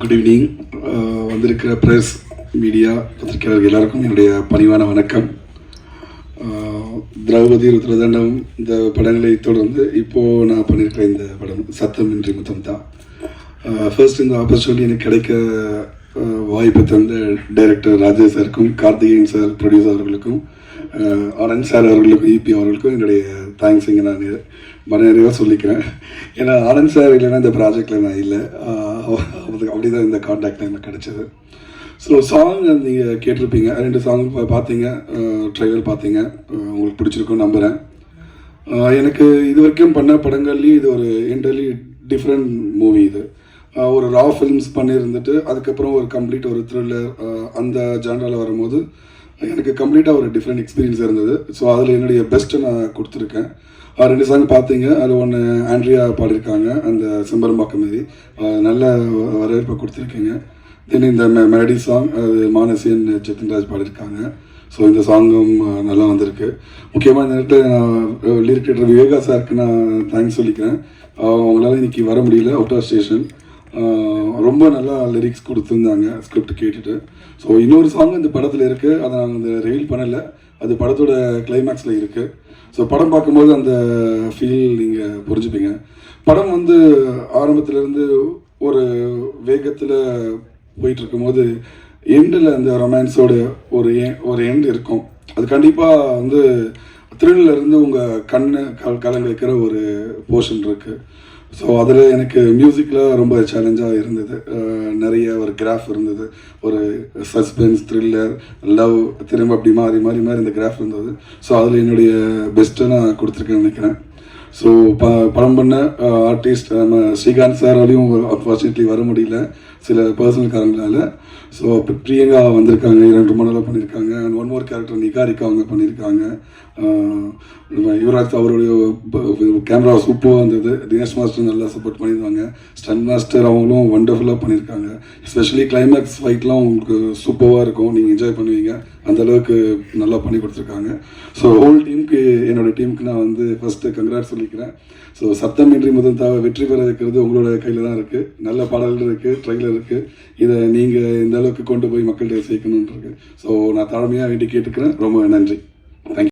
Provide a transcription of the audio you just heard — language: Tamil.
குட் ஈவினிங் uh, வந்திருக்கிற ப்ரெஸ் மீடியா பத்திரிகையாளர்கள் எல்லாருக்கும் என்னுடைய பணிவான வணக்கம். Uh, திரௌபதி ருத்ரதண்டம் இந்த படங்களை தொடர்ந்து இப்போது நான் பண்ணியிருக்கிற இந்த படம் சத்தம் இன்றி முத்தம் தான். Uh, ஃபர்ஸ்ட் இந்த ஆப்பர்ச்சுனிட்டி எனக்கு கிடைக்க வாய்ப்பு தந்த டைரக்டர் ராஜேஷ் சாருக்கும் கார்த்திகேயன் சார் ப்ரொடியூசர் அவர்களுக்கும் ஆஹ் ஆனந்த் சார் அவர்களுக்கும் இபி அவர்களுக்கும் என்னுடைய தேங்க்ஸ் இங்கே நான் மன நிறைவாக சொல்லிக்கிறேன். ஏன்னா ஆனந்த் சார் இல்லைன்னா இந்த ப்ராஜெக்டில் நான் இல்லை. அப்படி தான் இந்த காண்டாக்ட் எனக்கு கிடைச்சது. ஸோ சாங் நீங்கள் கேட்டிருப்பீங்க. ரெண்டு சாங் பார்த்தீங்க. ட்ரைலர் பார்த்தீங்க. உங்களுக்கு பிடிச்சிருக்கும் நம்புகிறேன் எனக்கு இது வரைக்கும் பண்ண படங்கள்லேயும் இது ஒரு என்டர்லி டிஃப்ரெண்ட் மூவி இது. ஒரு ரா ஃபிலிம்ஸ் பண்ணியிருந்துட்டு அதுக்கப்புறம் ஒரு கம்ப்ளீட் ஒரு த்ரில்லர் அந்த ஜானரில் வரும்போது எனக்கு கம்ப்ளீட்டாக ஒரு டிஃப்ரெண்ட் எக்ஸ்பீரியன்ஸ் இருந்தது. ஸோ அதில் என்னுடைய பெஸ்ட்டை நான் கொடுத்துருக்கேன். ரெண்டு சாங் பார்த்தீங்க. அதில் ஒன்று ஆண்ட்ரியா பாடியிருக்காங்க. அந்த செம்பரம்பாக்கம் மாரி. நல்ல வரவேற்பை கொடுத்துருக்கீங்க. தென் இந்த மெலடி சாங் அது மானசியன் ஜெத்தின்ராஜ் பாடியிருக்காங்க. ஸோ இந்த சாங்கும் நல்லா வந்திருக்கு. முக்கியமாக இந்த நேரத்தில் நான் லிரிக் ரைட்டர் விவேகா சாருக்கு நான் தேங்க்ஸ் சொல்லிக்கிறேன். அவங்களால இன்னைக்கு வர முடியல. அவுட் ஆஃப் ஸ்டேஷன் ரொம்ப நல்லா லிரிக்ஸ் கொடுத்துருந்தாங்க ஸ்கிரிப்ட் கேட்டுட்டு. ஸோ இன்னொரு சாங் இந்த படத்தில் இருக்குது அதை நாங்கள் இந்த ரிவீல் பண்ணலை. அது படத்தோட கிளைமேக்ஸில் இருக்குது ஸோ படம் பார்க்கும்போது அந்த ஃபீல் நீங்கள் புரிஞ்சுப்பீங்க. படம் வந்து ஆரம்பத்துலேருந்து ஒரு வேகத்தில் போயிட்டு இருக்கும்போது எண்டில் அந்த ரொமான்ஸோட ஒரு எ- ஒரு எண்ட் இருக்கும். அது கண்டிப்பாக வந்து த்ரில்ல இருந்து உங்கள் கண்ணு கல் கலங்க வைக்கிற ஒரு போர்ஷன் இருக்குது ஸோ அதில் எனக்கு மியூசிக்கில் ரொம்ப சேலஞ்சாக இருந்தது. நிறைய ஒரு கிராஃப் இருந்தது. ஒரு சஸ்பென்ஸ் த்ரில்லர் லவ் திரும்ப அப்படி மாறி மாறி மாறி இந்த கிராஃப் இருந்தது. ஸோ அதில் என்னுடைய பெஸ்ட்டை நான் கொடுத்துருக்கேன்னு நினைக்கிறேன். ஸோ ப படம் பண்ண ஆர்டிஸ்ட் நம்ம ஸ்ரீகாந்த் சாராலையும் அன்ஃபார்ச்சுனேட்லி வர முடியல சில பர்சனல் காரணங்களால. ஸோ பிரியங்கா வந்திருக்காங்க இரண்டு மணலாக பண்ணியிருக்காங்க and one more character Niharika அவங்க பண்ணியிருக்காங்க யுவராஜ் அவருடைய கேமரா சூப்பராக வந்தது தினேஷ் மாஸ்டர் நல்லா சப்போர்ட் பண்ணியிருந்தாங்க ஸ்டன் மாஸ்டர் அவங்களும் வண்டர்ஃபுல்லாக பண்ணியிருக்காங்க எஸ்பெஷலி கிளைமேக்ஸ் ஃபைட்லாம் உங்களுக்கு சூப்பராக இருக்கும். நீங்கள் என்ஜாய் பண்ணுவீங்க. அந்த அளவுக்கு நல்லா பண்ணி கொடுத்துருக்காங்க. ஸோ ஹோல் டீமுக்கு என்னோட டீமுக்கு நான் வந்து ஃபஸ்ட்டு கங்க்ராட்ஸ் சொல்லிக்கிறேன். ஸோ சத்தமின்றி முதல் தாவ வெற்றி பெற இருக்கிறது உங்களோட கையில் தான் இருக்குது நல்ல பாடல்கள் இருக்குது ட்ரைலர் இருக்குது இதை நீங்கள் இந்த அளவுக்கு கொண்டு போய் மக்கள்கிட்ட சேர்க்கணுன்றது ஸோ நான் தாழ்மையாக வேண்டி கேட்டுக்கிறேன். ரொம்ப நன்றி.